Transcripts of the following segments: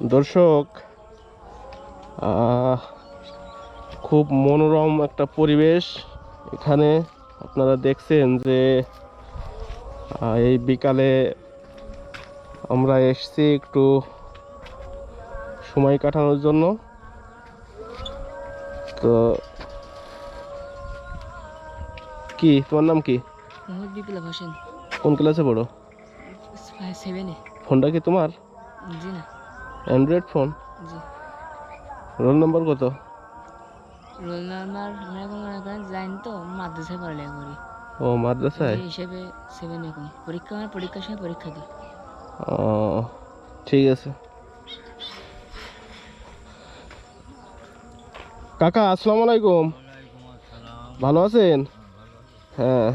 দর্শক খুব মনোরম একটা পরিবেশ এখানে আপনারা দেখছেন যে এই বিকালে আমরা এসছি একটু সময় কাটানোর জন্য। তো কি তোমার নাম কি? কোন ক্লাসে পড়ো? ফোনটা কি তোমার? জি না। অ্যান্ড্রয়েড ফোন জি। রোল নাম্বার কত? রোল নাম্বার আমি এখন মনে করেন জানি তো মাদ্রাসায় পড়ালেখা করি। ও মাদ্রাসায়? হিসেবে সেভেন এখন পরীক্ষা আমার পরীক্ষার সময় পরীক্ষা দিই। ও ঠিক আছে। কাকা আসসালামু আলাইকুম। ভালো আছেন? হ্যাঁ।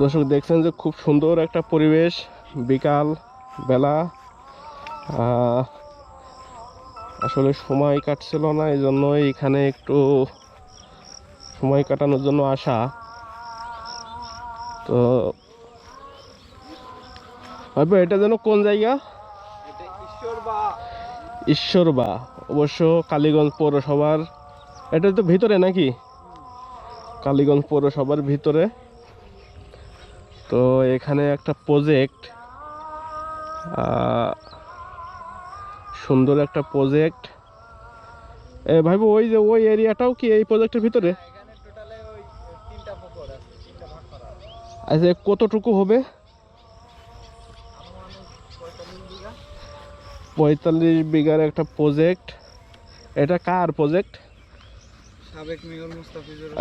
দর্শক দেখছেন যে খুব সুন্দর একটা পরিবেশ বিকাল বেলা। আসলে সময় কাটছিল না এই জন্য এখানে একটু সময় কাটানোর জন্য আসা। তো এটা যেন কোন জায়গা? ঈশ্বরবা। অবশ্য কালীগঞ্জ পৌরসভার। এটা তো ভিতরে নাকি? কালীগঞ্জ পৌরসভার ভিতরে। তো এখানে একটা প্রজেক্ট সুন্দর একটা প্রজেক্ট এ ভাইবো ওই যে ওই এরিয়াটাও কি এই প্রজেক্টের ভিতরে? আচ্ছা কতটুকু হবে? পঁয়তাল্লিশ বিঘার একটা প্রজেক্ট এটা কার প্রজেক্ট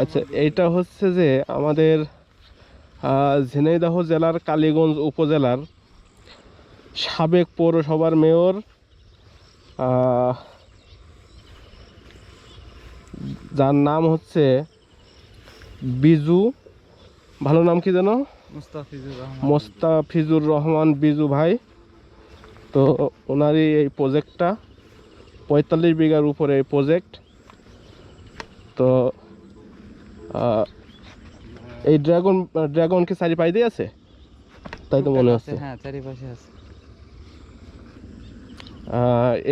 আচ্ছা এইটা হচ্ছে যে আমাদের ঝিনাইদহ জেলার কালীগঞ্জ উপজেলার সাবেক পৌরসভার মেয়র যার নাম হচ্ছে বিজু ভালো নাম কি যেন? মোস্তাফিজুর রহমান। বিজু ভাই। তো ওনারই এই প্রজেক্টটা পঁয়তাল্লিশ বিঘার উপরে এই প্রজেক্ট তো এই ড্রাগন ড্রাগন কি চারি পাই দিয়ে আছে? তাই তো মনে হচ্ছে। হ্যাঁ চারিপাশে আছে।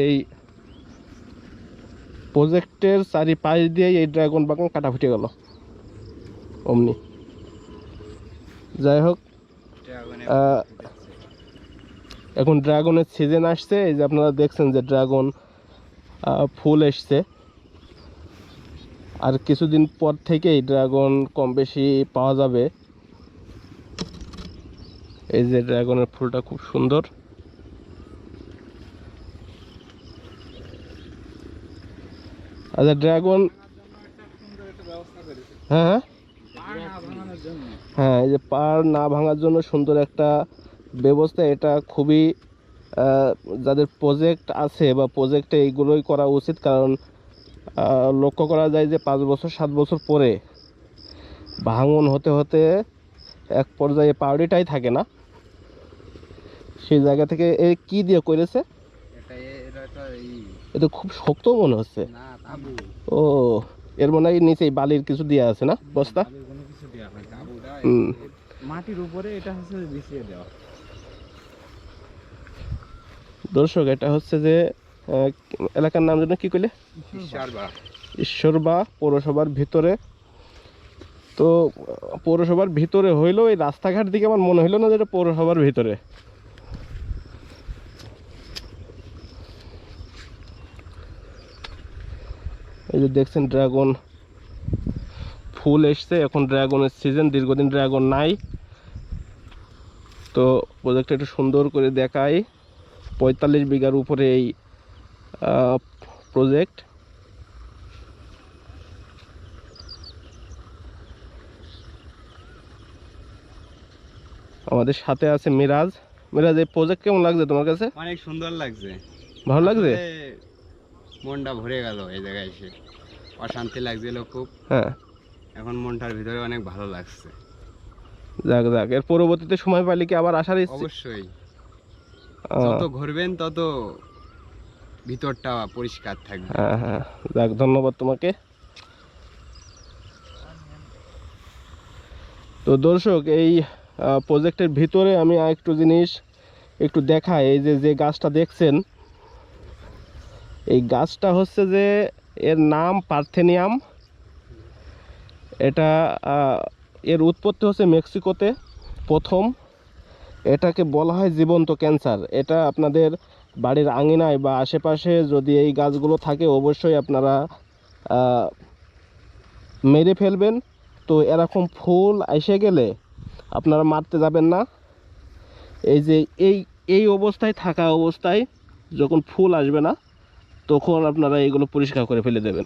এই প্রজেক্টের চারি পাশ দিয়ে এই ড্রাগন বাগান কাটা ফুটে গেল। অমনি। যাই হোক এখন ড্রাগনের সিজন আসছে। এই যে আপনারা দেখছেন যে ড্রাগন ফুল এসছে। আর কিছুদিন পর থেকেই ড্রাগন কম বেশি পাওয়া যাবে। এই যে ড্রাগনের ফুলটা খুব সুন্দর। আচ্ছা ড্রাগন হ্যাঁ হ্যাঁ। হ্যাঁ এই যে পাড় না ভাঙার জন্য সুন্দর একটা ব্যবস্থা, এটা খুবই যাদের প্রজেক্ট আছে বা প্রজেক্টে এইগুলোই করা উচিত, কারণ লক্ষ্য করা যায় যে পাঁচ বছর সাত বছর পরে ভাঙন হতে হতে এক পর্যায়ে পাউডিটাই থাকে না। সেই জায়গা থেকে এ কি দিয়ে করেছে? এটা খুব শক্ত মনে হচ্ছে। ও এর মনে হয় নিচে বালির কিছু দেওয়া আছে না? বস্তা। মাটির উপরে এটা হচ্ছে বিছিয়ে দেওয়া। দর্শক এটা হচ্ছে যে এলাকার নাম যেন কি কইলে? ঈশ্বরবা। ঈশ্বরবা পৌরসভার ভিতরে। তো পৌরসভার ভিতরে হইলেও এই রাস্তাঘাট দিকে আমার মনে হইল না যে এটা পৌরসভার ভিতরে। এই যে দেখছেন ড্রাগন ফুল এসছে এখন ড্রাগনের সিজন দীর্ঘদিন ড্রাগন নাই। তো প্রজেক্টটা একটু সুন্দর করে দেখাই। পঁয়তাল্লিশ বিঘার উপরে এই প্রজেক্ট। আমাদের সাথে আছে মিরাজ। মিরাজ এই প্রজেক্ট কেমন লাগছে তোমার কাছে? অনেক সুন্দর লাগছে। ভালো লাগছে? মনটা ভরে গেল এই জায়গায় এসে। অশান্তি লাগছিল খুব। হ্যাঁ। এখন মনটার ভিতরে অনেক ভালো লাগছে। যাক যাক এর পরবর্তীতে সময় পাইলে কি আবার আসার ইচ্ছে? অবশ্যই। যত ঘুরবেন তত ভিতরটা পরিষ্কার থাকবে। হ্যাঁ হ্যাঁ যাক, ধন্যবাদ তোমাকে। তো দর্শক, এই প্রজেক্টের ভিতরে আমি আরেকটু জিনিস একটু দেখাই। এই যে যে গাছটা দেখছেন, এই গাছটা হচ্ছে যে, এর নাম পার্থেনিয়াম। এটা এর উৎপত্তি হচ্ছে মেক্সিকোতে প্রথম। এটাকে বলা হয় জীবন্ত ক্যান্সার। এটা আপনাদের বাড়ির আঙিনায় বা আশেপাশে যদি এই গাছগুলো থাকে, অবশ্যই আপনারা মেরে ফেলবেন। তো এরকম ফুল এসে গেলে আপনারা মারতে যাবেন না। এই যে এই এই অবস্থায় থাকা অবস্থায় যখন ফুল আসবে না, তখন আপনারা এইগুলো পরিষ্কার করে ফেলে দেবেন।